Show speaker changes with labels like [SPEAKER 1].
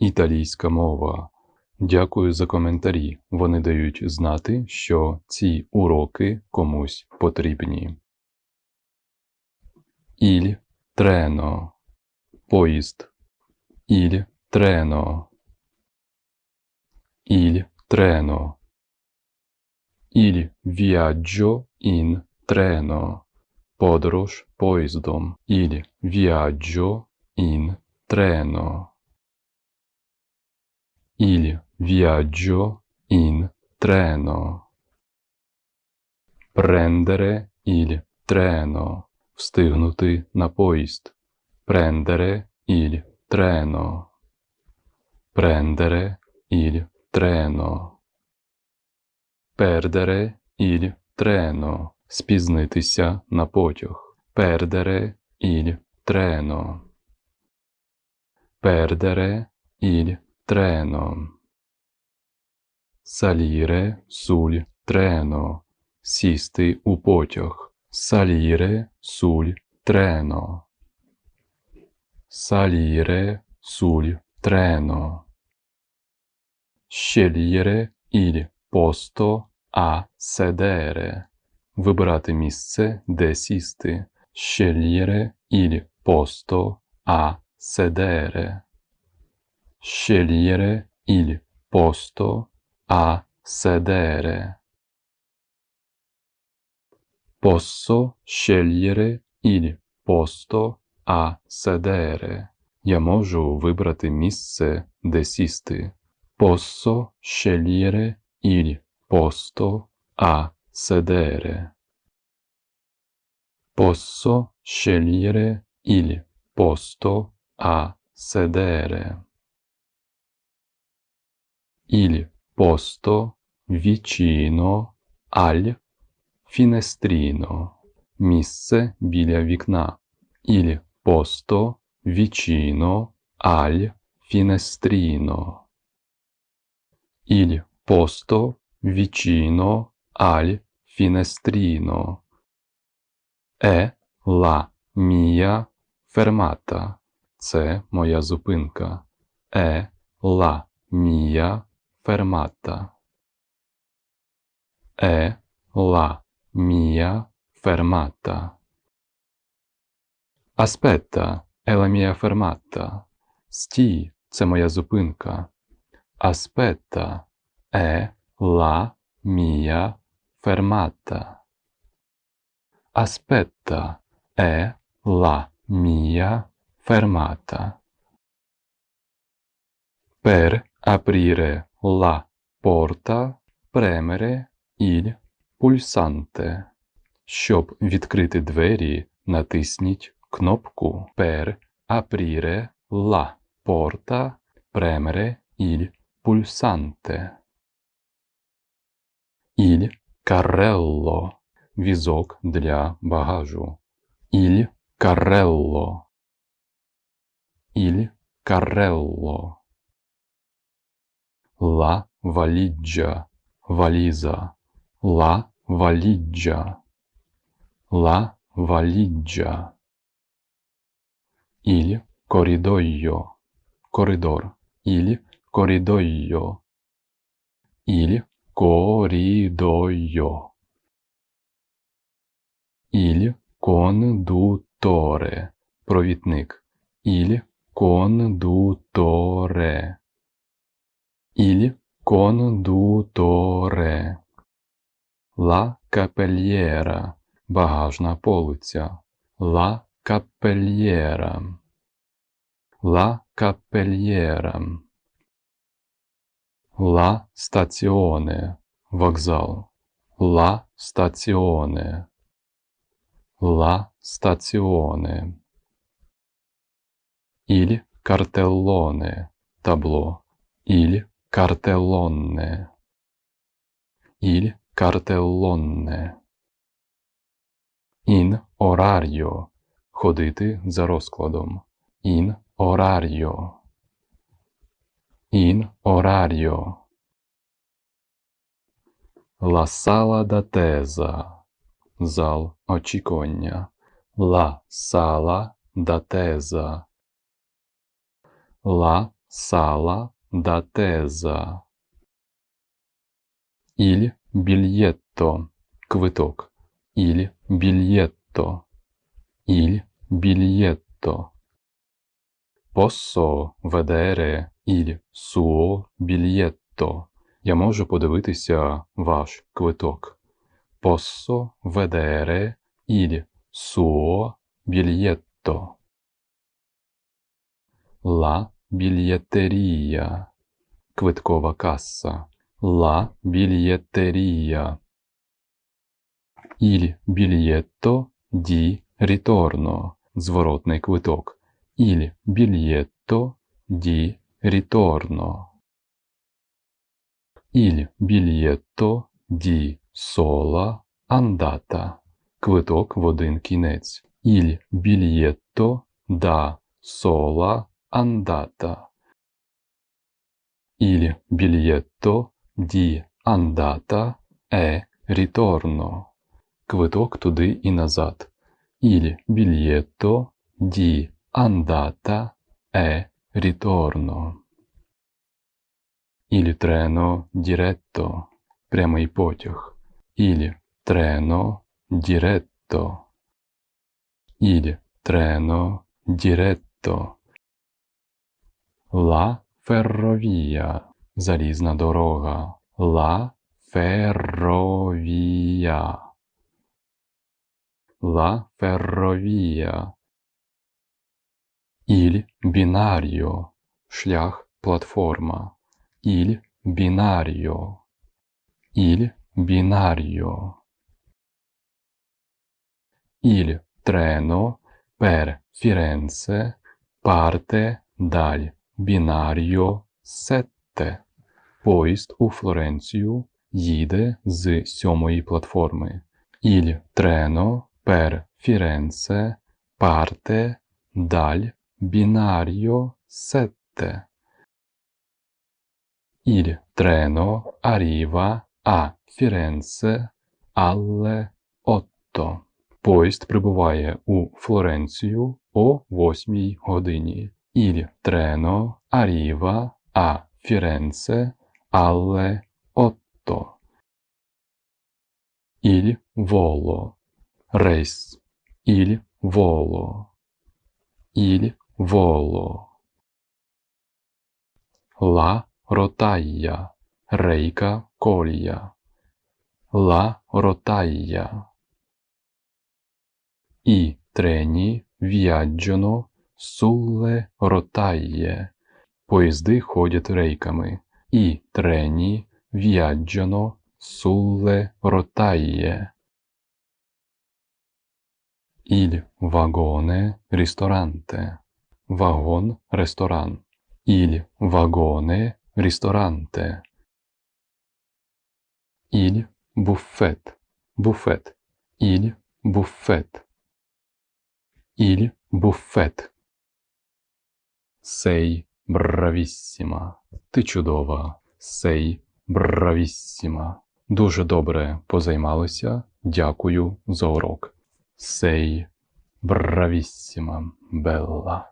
[SPEAKER 1] італійська мова. Дякую за коментарі. Вони дають знати, що ці уроки комусь потрібні. Іль трено. Поїзд. Іль трено. Іль трено. Іль viaggio in treno. Подорож поїздом. Іль viaggio in treno. Il viaggio in treno. Prendere il treno. Встигнути на поїзд. Prendere il treno. Prendere il treno. Perdere il treno. Спізнитися на потяг. Perdere il treno. Perdere il treno. Salire sul treno. Сісти у потяг. Salire sul treno. Salire sul treno. Scegliere il posto a sedere. Вибирати місце, де сісти. Scegliere il posto a sedere. Scegliere il posto a sedere. Posso scegliere il posto a sedere. Я можу вибрати місце, де сісти. Posso scegliere il posto a sedere. Posso scegliere il posto a sedere. Al finestrino. Місце біля вікна. Al finestrino. Il posto vicino al finestrino. È la mia fermata. Це моя зупинка. È la mia fermata. È la mia fermata. Aspetta, è la mia fermata. Стій, це моя зупинка. Aspetta, è la mia fermata. Aspetta, è la mia fermata. Per aprire la porta, premere il pulsante. Щоб відкрити двері, натисніть кнопку Per aprire la porta, premere il pulsante. Il carrello. Візок для багажу. Il carrello. Il carrello. La valigia. Валіза. La valigia. La valigia. Il corridoio. Коридор. Il corridoio. Il corridoio. Il conduttore. Провідник. Il conduttore. Il conduttore. La capelliera. Багажна полиця. La capelliera. La capelliera. La stazione. Вокзал. La stazione. La stazione. Il cartellone. Табло. Il cartellone. Il cartellone. In orario. Ходити за розкладом. Orario. In orario. La sala d'attesa. Зал очікування. La sala d'attesa. La sala d'attesa. Il biglietto квиток. Il biglietto. Il biglietto. Posso vedere il suo biglietto. Я можу подивитися ваш квиток. Posso vedere il suo biglietto. La biglietteria. Квиткова каса. La biglietteria. Il biglietto di ritorno. Зворотний квиток. Il biglietto di ritorno. Il biglietto di sola andata. Квиток в один кінець. Il biglietto da sola andata. Il biglietto di andata e ritorno. Квиток туди і назад. Il biglietto di andata e ritorno. Il treno diretto. Прямий потяг. Il treno diretto. Il treno diretto. La ferrovia. Залізна дорога. La ferrovia. La ferrovia. Il binario. Шлях, платформа. Il binario. Il binario. Il treno per Firenze parte dal binario 7. Поїзд у Флоренцію їде з сьомої платформи. Il treno per Firenze parte dal binario 7. Il treno arriva a Firenze alle 8. Поїзд прибуває у Флоренцію о 8 годині. Il treno arriva a Firenze alle 8. Il volo. Рейс. Il volo. Il volo. La rotaia. Рейка колія. La rotaia. I treni viaggiano sulle rotaie. Поїзди ходять рейками. І трені viaggiano sulle rotaie. Il vagone ristorante. Вагон ресторан. Il vagone ristorante. Il buffet. Буфет. Il buffet. Il buffet. Sei bravissima. Ти чудова. Sei bravissima. Дуже добре позаймалися. Дякую за урок. Sei bravissima, Bella.